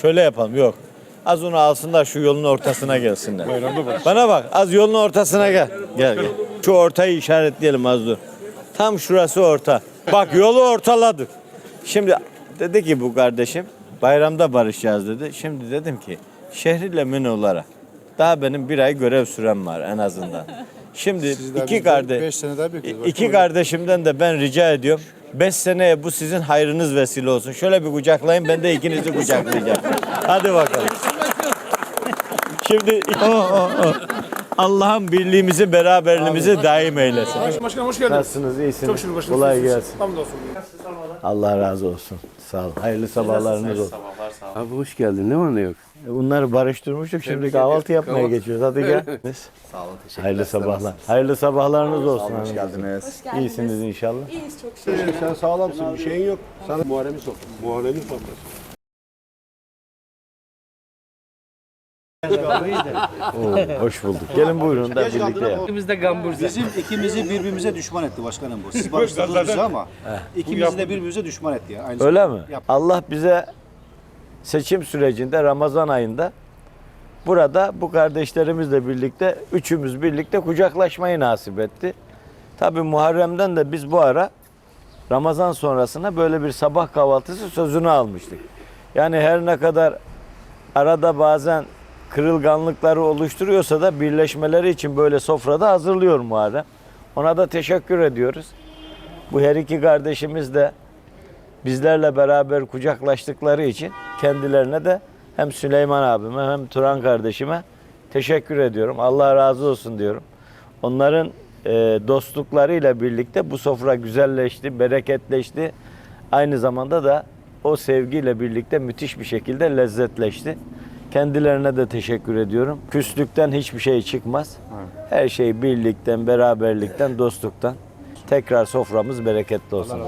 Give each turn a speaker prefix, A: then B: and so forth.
A: Şöyle yapalım yok. Az onu alsınlar şu yolun ortasına gelsinler. Bana bak az yolun ortasına gel. Gel gel. Şu ortayı işaretleyelim az dur. Tam şurası orta. Bak yolu ortaladık. Şimdi dedi ki bu kardeşim bayramda barışacağız dedi. Şimdi dedim ki şehriyle Minolara daha benim bir ay görev sürem var en azından. Şimdi iki
B: bizden
A: kardeş
B: beş sene daha bekliyoruz.
A: iki kardeşimden de ben rica ediyorum. Beş seneye bu sizin hayrınız vesile olsun. Şöyle bir kucaklayın ben de ikinizi kucaklayacağım. Hadi bakalım. Şimdi Allah'ın birliğimizi, beraberliğimizi daim eylesin.
C: Başkanım hoş geldiniz.
A: Nasılsınız? iyisiniz?
C: Çok şükür başkanım.
A: Kolay gelsin.
C: Hamdolsun.
A: Allah razı olsun. Sağ olun. Hayırlı sabahlarınız olsun.
D: Abi hoş geldin. Ne var ne yok?
A: Bunları barıştırmıştık. Şimdi kahvaltı yapmaya geçiyoruz. Hadi gel.
E: Sağ olun, teşekkür
A: Hayırlı sabahlar. Hayırlı sabahlarınız olsun.
E: Hoş geldiniz.
A: İyisiniz inşallah.
F: İyiyiz çok şükür.
B: Sen sağlamsın, bir şeyin yok. Sana Muharrem'i sok. Muharrem'i sok.
A: Oo, hoş bulduk. Gelin buyurun da birlikte yap.
D: İkimizde gamburza.
E: Bizim ikimizi birbirimize düşman etti başkanım bu. Siz barıştırdınız bizi ama ikimizi de birbirimize düşman etti ya. Aynı
A: Öyle mi?
E: zamanda. Yap.
A: Allah bize seçim sürecinde Ramazan ayında burada bu kardeşlerimizle birlikte üçümüz birlikte kucaklaşmayı nasip etti. Tabi Muharrem'den de biz bu ara Ramazan sonrasına böyle bir sabah kahvaltısı sözünü almıştık. Yani her ne kadar arada bazen kırılganlıkları oluşturuyorsa da birleşmeleri için böyle sofrada hazırlıyor Muharrem. Ona da teşekkür ediyoruz. Bu her iki kardeşimiz de bizlerle beraber kucaklaştıkları için kendilerine de hem Süleyman abime hem Turan kardeşime teşekkür ediyorum. Allah razı olsun diyorum. Onların e, dostluklarıyla birlikte bu sofra güzelleşti, bereketleşti. Aynı zamanda da o sevgiyle birlikte müthiş bir şekilde lezzetleşti. Kendilerine de teşekkür ediyorum. Küslükten hiçbir şey çıkmaz. Her şey birlikten, beraberlikten, dostluktan. Tekrar soframız bereketli olsun.